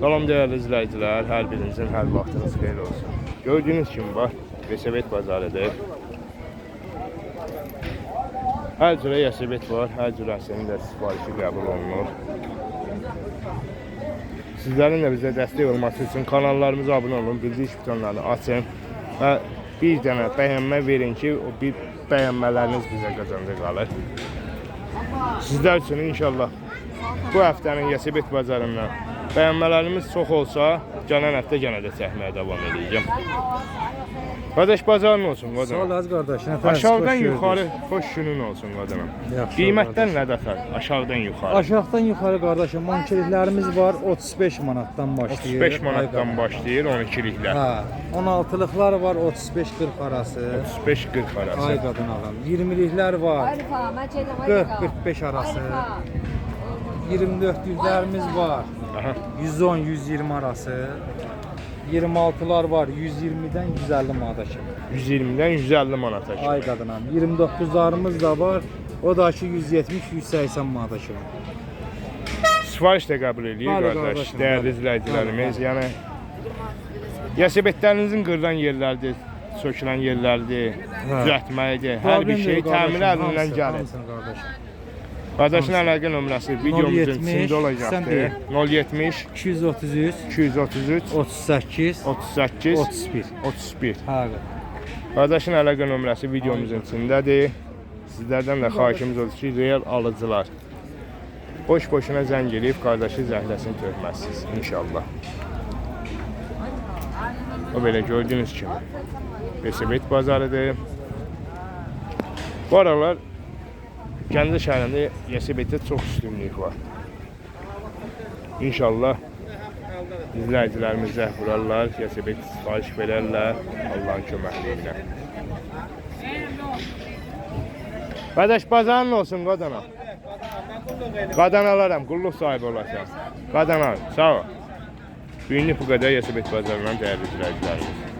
Salam değerli izleyiciler, her birinizin her vaxtınız xeyir olsun. Gördüğünüz kimi var, Yesebet bazarıdır. Hər cürə Yesebet var, hər cürəsinin də sifarişi qəbul olunur. Sizlərin də bizə dəstək olması üçün kanallarımıza abunə olun, bildirik butonlarını açın və bir dənə bəyənmə verin ki, o bir bəyənmələriniz bizə qazancı qalır. Sizlər üçün inşallah bu həftənin Yesebet bazarından bəyənmələrimiz çox olsa, gələn həftə yenə də çəkməyə davam edəcəm. Qardaş bazarın olsun Sağ ol qadınım. az qardaş. Aşağıdan yuxarı xoş günün olsun qadınım. Qiymətdən nə dəxəl? Aşağıdan yuxarı. Aşağıdan yuxarı qardaşım mankiliklərimiz var 35 manatdan başlayır. 35 manatdan Ay başlayır 12-liklər. Hə, 16-lıqlar var 35-40 arası. 35-40 arası. Ay qadın ağam. 20-liklər var Arifa, Maceda, 40-45 arası. 24-lüklərimiz var. Aha. 110-120 arası. 26'lar var 120'den 150 manata kimi. 120-dən 150 manata kimi. Ay qadınam. 29'larımız da var. O da ki 170-180 manata kimi. Sifariş də qəbul eləyir Bəli, qardaş, qardaşım, dəyərli bəli. izləyicilərimiz. Yəni Yəsibətlərinizin qırılan yerlərdir, sökülən yerlərdir, Hə. düzəltməlidir. Hər bir şey təmir əlindən gəlir. Qardaşın əlaqə nömrəsi videomuzun 070, içində sən olacaqdır. deyil. 070 233 233 38 38 31. 31. Hə qadın. Qardaşın əlaqə nömrəsi videomuzun içindədir. Sizlərdən də xahişimiz odur ki, real alıcılar boş-boşuna zəng eləyib qardaşı zəhləsini tökməzsiniz inşallah. O belə gördüyünüz kimi Resebet bazarıdır. Bu aralar Gəncə şəhərində Yesebetdə çox üstünlük var. İnşallah izləyicilərimiz zəh vurarlar, Yesebet sifariş verərlər Allahın köməkliyi ilə. Qardaş bazarın olsun qadana. Qadan alaram, qulluq sahibi olarsan. Qadan al, sağ ol. Günlük bu qədər Yesebet bazarından dəyərli izləyicilərimiz.